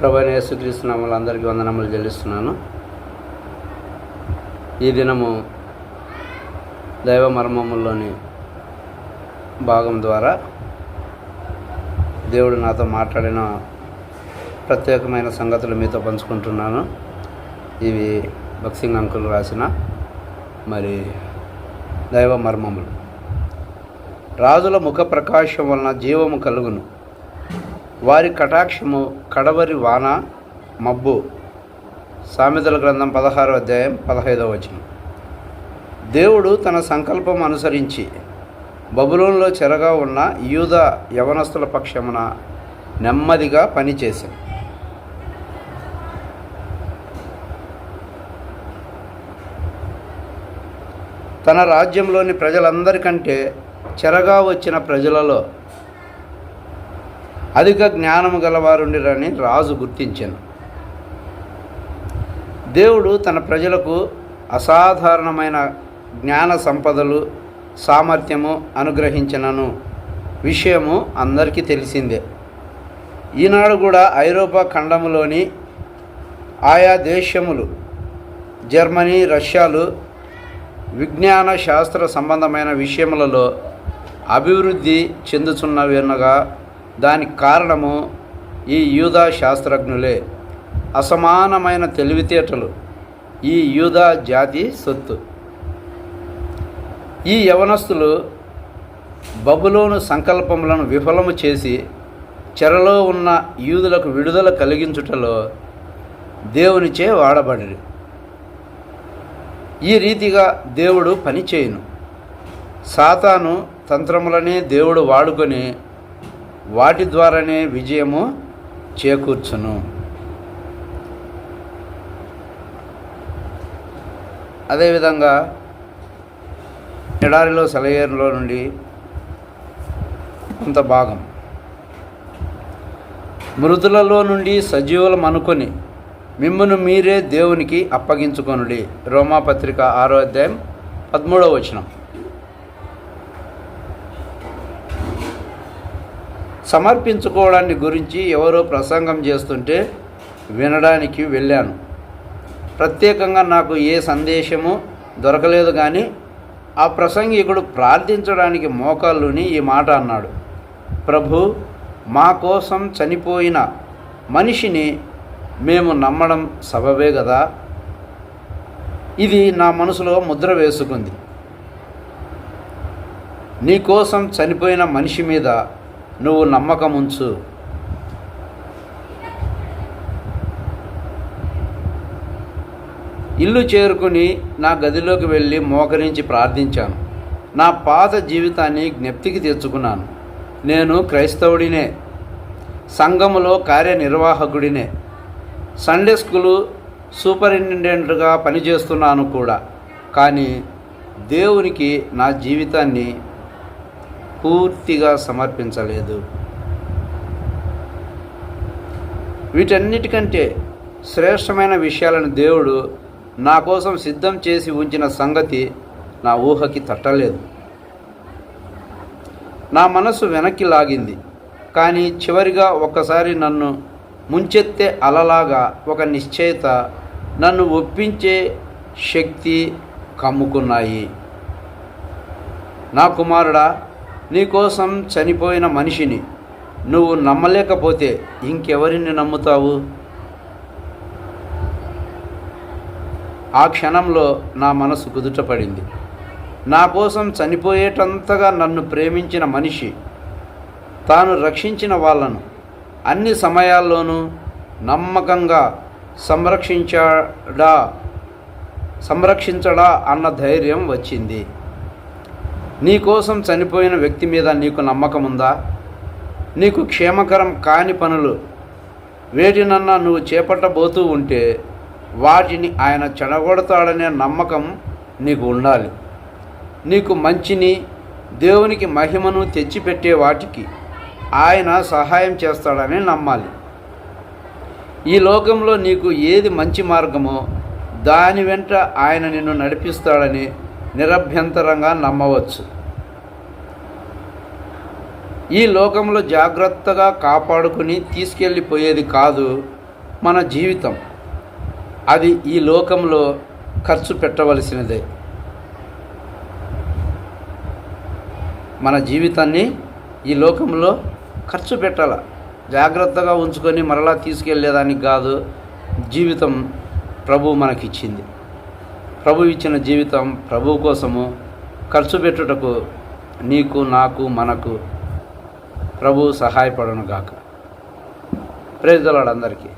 ప్రభు యేసుక్రీస్తునామలు అందరికీ వందనములు చెల్లిస్తున్నాను. ఈ దినము దైవ మర్మముల్లోని భాగం ద్వారా దేవుడు నాతో మాట్లాడిన ప్రత్యేకమైన సంగతులు మీతో పంచుకుంటున్నాను. ఇవి బక్సింగ్ అంకుల్ రాసిన మరి దైవ మర్మములు. రాజుల ముఖ ప్రకాశం వలన జీవము కలుగును. వారి కటాక్షము కడవరి వాన మబ్బు. సామెతల గ్రంథం పదహారో అధ్యాయం పదహైదవ వచనం. దేవుడు తన సంకల్పం అనుసరించి బబులోన్లో చెరగా ఉన్న యూద యవనస్తుల పక్షమున నెమ్మదిగా పనిచేశాడు. తన రాజ్యంలోని ప్రజలందరికంటే చెరగా వచ్చిన ప్రజలలో అధిక జ్ఞానము గలవారుండిరని రాజు గుర్తించాను. దేవుడు తన ప్రజలకు అసాధారణమైన జ్ఞాన సంపదలు సామర్థ్యము అనుగ్రహించినను విషయము అందరికీ తెలిసిందే. ఈనాడు కూడా ఐరోపా ఖండములోని ఆయా దేశములు జర్మనీ రష్యాలు విజ్ఞాన శాస్త్ర సంబంధమైన విషయములలో అభివృద్ధి చెందుతున్నవినగా దానికి కారణము ఈ యూదా శాస్త్రజ్ఞులే. అసమానమైన తెలివితేటలు. ఈ యూదా జాతి సొత్తు. ఈ యవనస్తులు బబులోను సంకల్పములను విఫలము చేసి చెరలో ఉన్న యూదులకు విడుదల కలిగించుటలో దేవునిచే వాడబడి ఈ రీతిగా దేవుడు పనిచేయును సాతాను తంత్రములనే దేవుడు వాడుకొని వాటి ద్వారానే విజయము చేకూర్చును. అదేవిధంగా ఎడారిలో సెలయేరులో నుండి కొంత భాగం. మృతులలో నుండి సజీవులం అనుకొని మిమ్మను మీరే దేవునికి అప్పగించుకొనుడి. రోమాపత్రిక ఆరో అధ్యాయం పదమూడవ వచనం. సమర్పించుకోవడాన్ని గురించి ఎవరో ప్రసంగం చేస్తుంటే వినడానికి వెళ్ళాను. ప్రత్యేకంగా నాకు ఏ సందేశము దొరకలేదు కానీ ఆ ప్రసంగికుడు ప్రార్థించడానికి మోకాళ్ళుని ఈ మాట అన్నాడు. ప్రభు మా కోసం చనిపోయిన మనిషిని మేము నమ్మడం సబబే కదా ఇది నా మనసులో ముద్ర వేసుకుంది. నీ కోసం చనిపోయిన మనిషి మీద నువ్వు నమ్మకం ఉంచు ఇల్లు చేరుకుని నా గదిలోకి వెళ్ళి మోకరించి ప్రార్థించాను. నా పాత జీవితాన్ని జ్ఞప్తికి తెచ్చుకున్నాను. నేను క్రైస్తవుడినే. సంఘములో కార్యనిర్వాహకుడినే. సండే స్కూలు సూపరింటెండెంట్గా పనిచేస్తున్నాను కూడా. కానీ దేవునికి నా జీవితాన్ని పూర్తిగా సమర్పించలేదు. వీటన్నిటికంటే శ్రేష్టమైన విషయాలను దేవుడు నా కోసం సిద్ధం చేసి ఉంచిన సంగతి నా ఊహకి తట్టలేదు. నా మనసు వెనక్కి లాగింది. కానీ చివరిగా ఒక్కసారి నన్ను ముంచెత్తే అలలాగా ఒక నిశ్చయత నన్ను ఒప్పించే శక్తి కమ్ముకున్నాయి. నా కుమారుడా నీకోసం చనిపోయిన మనిషిని నువ్వు నమ్మలేకపోతే ఇంకెవరిని నమ్ముతావు? ఆ క్షణంలో నా మనసు కుదుటపడింది. నా కోసం చనిపోయేటంతగా నన్ను ప్రేమించిన మనిషి తాను రక్షించిన వాళ్ళను అన్ని సమయాల్లోనూ నమ్మకంగా సంరక్షించడా సంరక్షించడా అన్న ధైర్యం వచ్చింది. నీ కోసం చనిపోయిన వ్యక్తి మీద నీకు నమ్మకం ఉందా నీకు క్షేమకరం కాని పనులు వేటినన్నా నువ్వు చేపట్టబోతూ ఉంటే వాటిని ఆయన చెడగొడతాడనే నమ్మకం నీకు ఉండాలి. నీకు మంచిని దేవునికి మహిమను తెచ్చిపెట్టే వాటికి ఆయన సహాయం చేస్తాడని నమ్మాలి. ఈ లోకంలో నీకు ఏది మంచి మార్గమో దాని వెంట ఆయన నిన్ను నడిపిస్తాడని నిరభ్యంతరంగా నమ్మవచ్చు. ఈ లోకంలో జాగ్రత్తగా కాపాడుకుని తీసుకెళ్ళిపోయేది కాదు మన జీవితం. అది ఈ లోకంలో ఖర్చు పెట్టవలసినదే. మన జీవితాన్ని ఈ లోకంలో ఖర్చు పెట్టాల. జాగ్రత్తగా ఉంచుకొని మరలా తీసుకెళ్ళేదానికి కాదు జీవితం ప్రభు మనకిచ్చింది. ప్రభు ఇచ్చిన జీవితం ప్రభు కోసము ఖర్చు పెట్టుటకు నీకు నాకు మనకు ప్రభు సహాయపడను గాక ప్రేజలాడు అందరికీ.